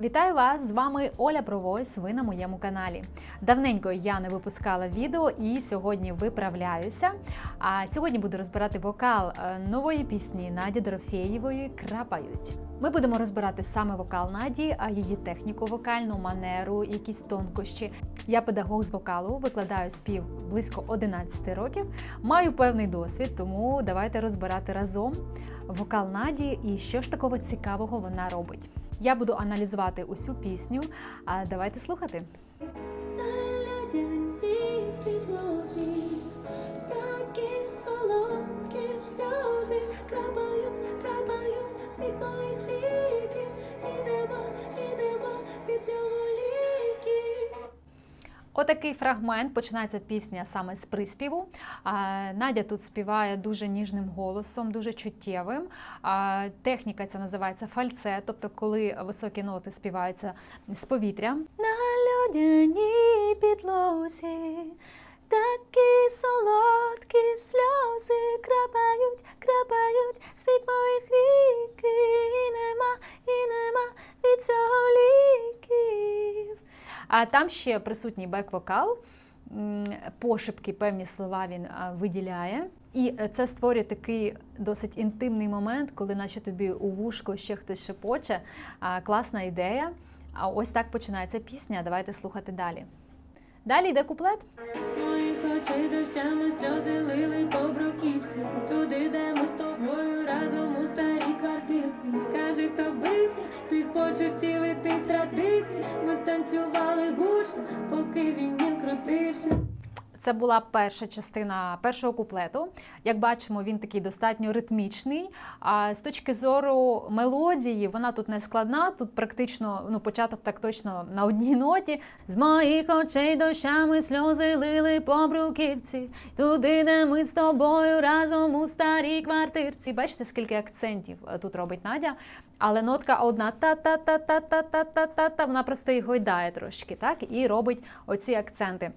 Вітаю вас! З вами Оля Провойс. Ви на моєму каналі. Давненько я не випускала відео і сьогодні виправляюся. А сьогодні буду розбирати вокал е, нової пісні Наді Дорофєєвої Крапають. Ми будемо розбирати саме вокал Наді, а її техніку вокальну, манеру, якісь тонкощі. Я педагог з вокалу, викладаю спів близько 11 років. Маю певний досвід, тому давайте розбирати разом вокал Наді і що ж такого цікавого вона робить. Я буду аналізувати усю пісню. А давайте слухати. Отакий фрагмент починається пісня саме з приспіву. Надя тут співає дуже ніжним голосом, дуже чуттєвим. Техніка ця називається фальце, тобто коли високі ноти співаються з повітря. На льодяній підлозі такі солодкі сльози крапають, крапають з від моїх віків і нема, і нема від цього ліків. А там ще присутній бек-вокал, пошепки, певні слова він виділяє. І е, це створює такий досить інтимний момент, коли наче тобі у вушко ще хтось шепоче. Класна ідея. А ось так починається пісня. Давайте слухати далі. Далі йде куплет. З моїх очей дощами сльози лили по бруківці Туди, де ми з тобою разом у старій квартирці Скажи, хто вбився тих почуттів і тих традицій. Ми танцювали гучно, поки він крутився Це була перша частина першого куплету. Як бачимо, він такий достатньо ритмічний. А з точки зору мелодії, вона тут не складна. Тут практично ну, початок так точно на одній ноті. З моїх очей дощами сльози лили по бруківці. Туди, де ми з тобою разом у старій квартирці. Бачите, скільки акцентів е, тут робить Надя. Але нотка одна та-та-та-та-та-та-та-та, вона просто і гойдає трошки, так, і робить оці акценти.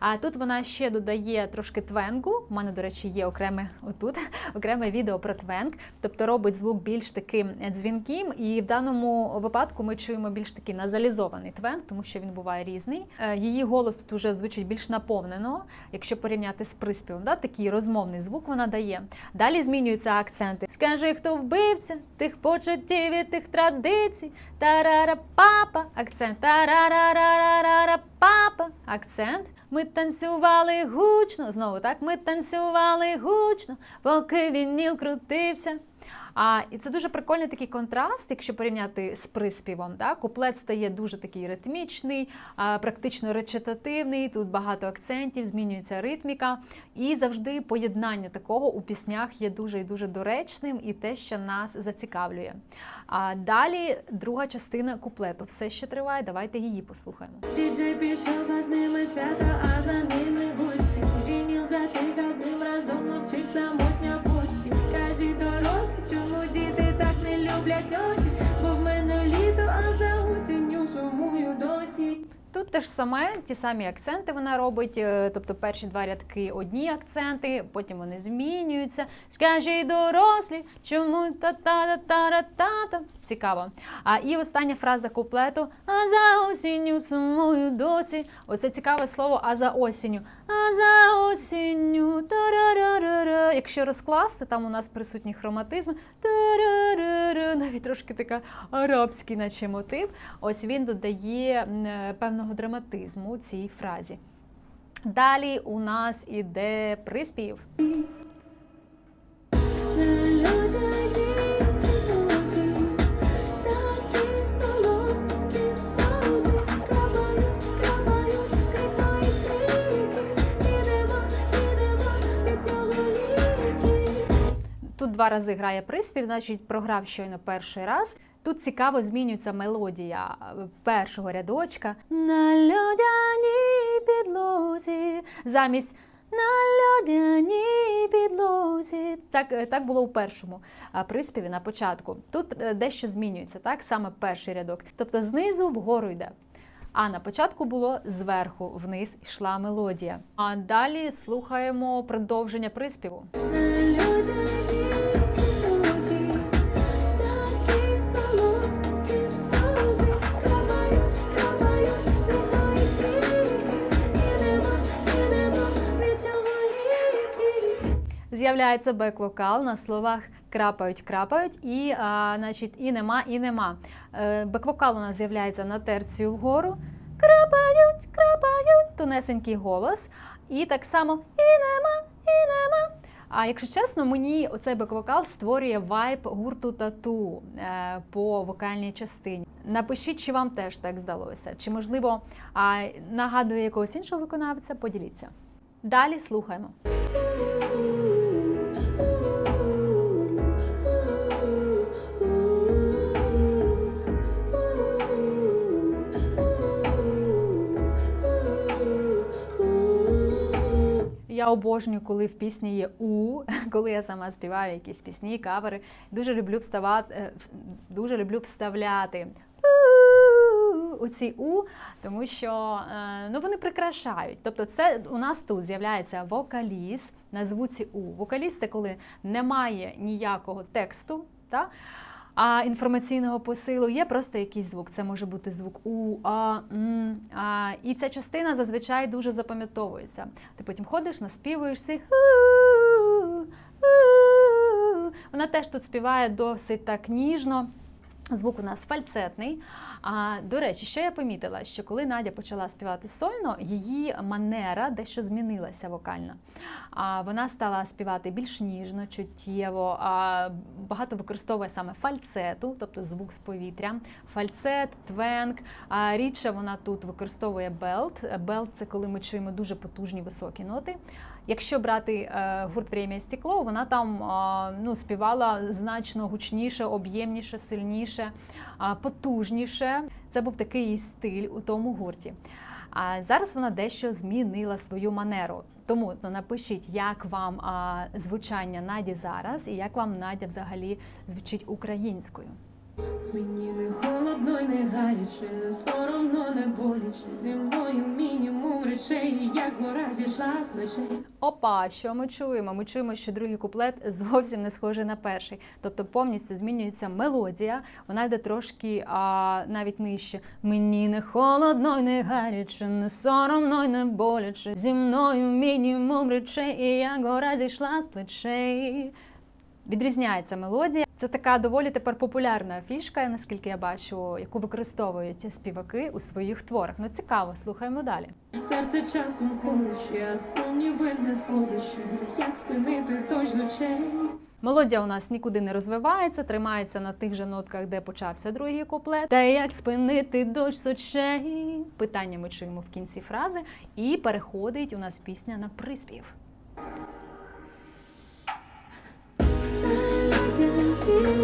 А тут вона ще додає трошки твенгу. У мене, до речі, є окреме отут окреме відео про твенг, тобто робить звук більш таким дзвінким. І в даному випадку ми чуємо більш такий назалізований твенг, тому що він буває різний. Е, Її голос тут уже звучить більш наповнено, якщо порівняти з приспівом. Да? Такий розмовний звук вона дає. Далі змінюються акценти. Скажи, хто вбивця тих почуттів і тих традицій. Тарара папа, акцент. Тарарарарара папа, акцент. Ми танцювали гучно. Знову так. Ми танцювали гучно, поки вініл крутився. А і це дуже прикольний такий контраст, якщо порівняти з приспівом. Так? Куплет стає дуже такий ритмічний, практично речитативний. Тут багато акцентів, змінюється ритміка. І завжди поєднання такого у піснях є дуже і дуже доречним, і те, що нас зацікавлює. А далі друга частина куплету все ще триває. Давайте її послухаємо. Діджей пішов, а з ними свята, а за ними гості Вініл затиха, з ним разом мовчить не Тут теж саме ті самі акценти вона робить, е, тобто перші два рядки одні акценти, потім вони змінюються. Скажи дорослі, чому та та та та та та цікаво. А і остання фраза куплету А за осінню сумую досі. Оце цікаве слово а за осінню. А за осінню тарарарара. Якщо розкласти, там у нас присутній хроматизм. Тарарара. Навіть трошки така арабський, наче мотив. Ось він додає е, драматизму цій фразі. Далі у нас іде приспів. Тут два рази грає приспів, значить програв щойно перший раз. Тут цікаво змінюється мелодія е, першого рядочка. На льодяній підлозі. Замість на льодяній підлозі. Так, е, так було у першому приспіві на початку. Тут е, дещо змінюється, так саме перший рядок. Тобто знизу вгору йде. А на початку було зверху вниз йшла мелодія. А далі слухаємо продовження приспіву. З'являється бек-вокал на словах крапають, крапають, і, а, значить, і нема, і нема. Е, бек-вокал у нас з'являється на терцію вгору. Крапають, крапають, тонесенький голос. І так само і нема, і нема. А якщо чесно, мені оцей бек-вокал створює вайб гурту тату е, по вокальній частині. Напишіть, чи вам теж так здалося, чи можливо нагадує якогось іншого виконавця, поділіться. Далі слухаємо. Я обожнюю, коли в пісні є у, коли я сама співаю якісь пісні, кавери. Дуже люблю вставати, е, дуже люблю вставляти у ці у, тому що е, ну, вони прикрашають. Тобто, це у нас тут з'являється вокаліст на звуці у. Вокаліст це коли немає ніякого тексту. Та? А інформаційного посилу є просто якийсь звук. Це може бути звук у, а, м, а. І ця частина зазвичай дуже запам'ятовується. Ти потім ходиш, наспівуєш цих. Вона теж тут співає досить так ніжно. Звук у нас фальцетний. А до речі, що я помітила, що коли Надя почала співати сольно, її манера дещо змінилася вокальна. А вона стала співати більш ніжно, чуттєво, а багато використовує саме фальцету, тобто звук з повітря, фальцет, твенк. А рідше вона тут використовує белт. Белт це коли ми чуємо дуже потужні високі ноти. Якщо брати е, гурт «Время і стекло, вона там е, ну, співала значно гучніше, об'ємніше, сильніше, е, потужніше. Це був такий стиль у тому гурті. А зараз вона дещо змінила свою манеру. Тому ну, напишіть, як вам звучання Наді зараз, і як вам Надя взагалі звучить українською. Мені не холодно й не гаряче, не соромно, не боляче. Зі мною мінімум речей, як гора зійшла з плечей. Опа, що ми чуємо? Ми чуємо, що другий куплет зовсім не схожий на перший. Тобто повністю змінюється мелодія, вона йде трошки а, навіть нижче. Мені не холодно й не гаряче, не соромно й не боляче. Зі мною мінімум речей, і як гора зійшла з плечей. Відрізняється мелодія. Це така доволі тепер популярна фішка, наскільки я бачу, яку використовують співаки у своїх творах. Ну цікаво, слухаємо далі. Серце часом колюче, а сумніви знеслодище. Та як спинити дощ з очей? Мелодія у нас нікуди не розвивається, тримається на тих же нотках, де почався другий куплет. Та як спинити дощ з очей? Питання ми чуємо в кінці фрази, і переходить у нас пісня на приспів. Знову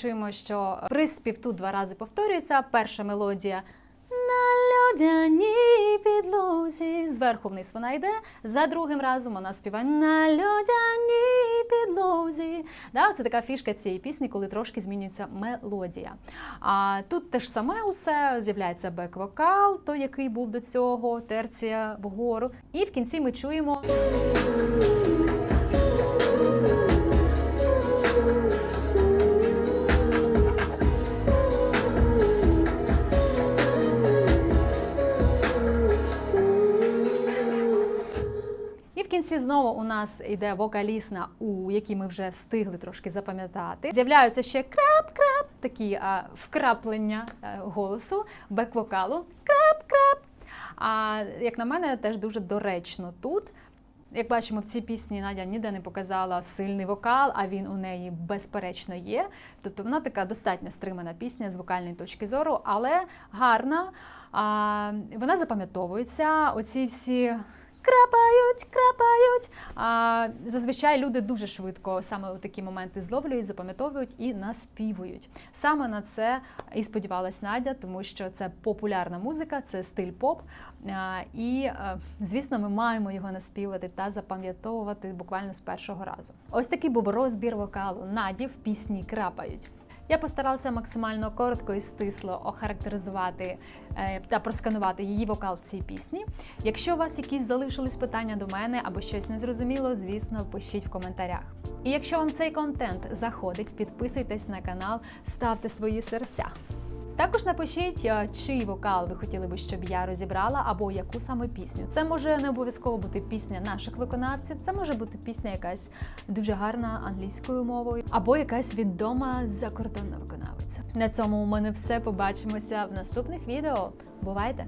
чуємо, що приспів тут два рази повторюється. Перша мелодія на льодяній підлозі. Зверху вниз вона йде. За другим разом вона співає на льодяній підлозі. Да, це така фішка цієї пісні, коли трошки змінюється мелодія. А тут те ж саме усе з'являється бек-вокал, той, який був до цього, терція вгору. І в кінці ми чуємо. І знову у нас йде вокаліст на У, який ми вже встигли трошки запам'ятати. З'являються ще крап-крап, такі а, вкраплення е, голосу, бек-вокалу. Крап-крап. А як на мене, теж дуже доречно тут. Як бачимо, в цій пісні Надя ніде не показала сильний вокал, а він у неї безперечно є. Тобто вона така достатньо стримана пісня з вокальної точки зору, але гарна. А, вона запам'ятовується. Оці всі крапають, крапають. А, зазвичай люди дуже швидко саме у такі моменти зловлюють, запам'ятовують і наспівують. Саме на це і сподівалась Надя, тому що це популярна музика, це стиль поп. І, е, звісно, ми маємо його наспівати та запам'ятовувати буквально з першого разу. Ось такий був розбір вокалу Наді в пісні крапають. Я постаралася максимально коротко і стисло охарактеризувати е, та просканувати її вокал в цій пісні. Якщо у вас якісь залишились питання до мене або щось незрозуміло, звісно, пишіть в коментарях. І якщо вам цей контент заходить, підписуйтесь на канал, ставте свої серця. Також напишіть, е, чий вокал ви хотіли би, щоб я розібрала, або яку саме пісню. Це може не обов'язково бути пісня наших виконавців, це може бути пісня якась дуже гарна англійською мовою, або якась відома закордонна виконавиця. На цьому у мене все. Побачимося в наступних відео. Бувайте!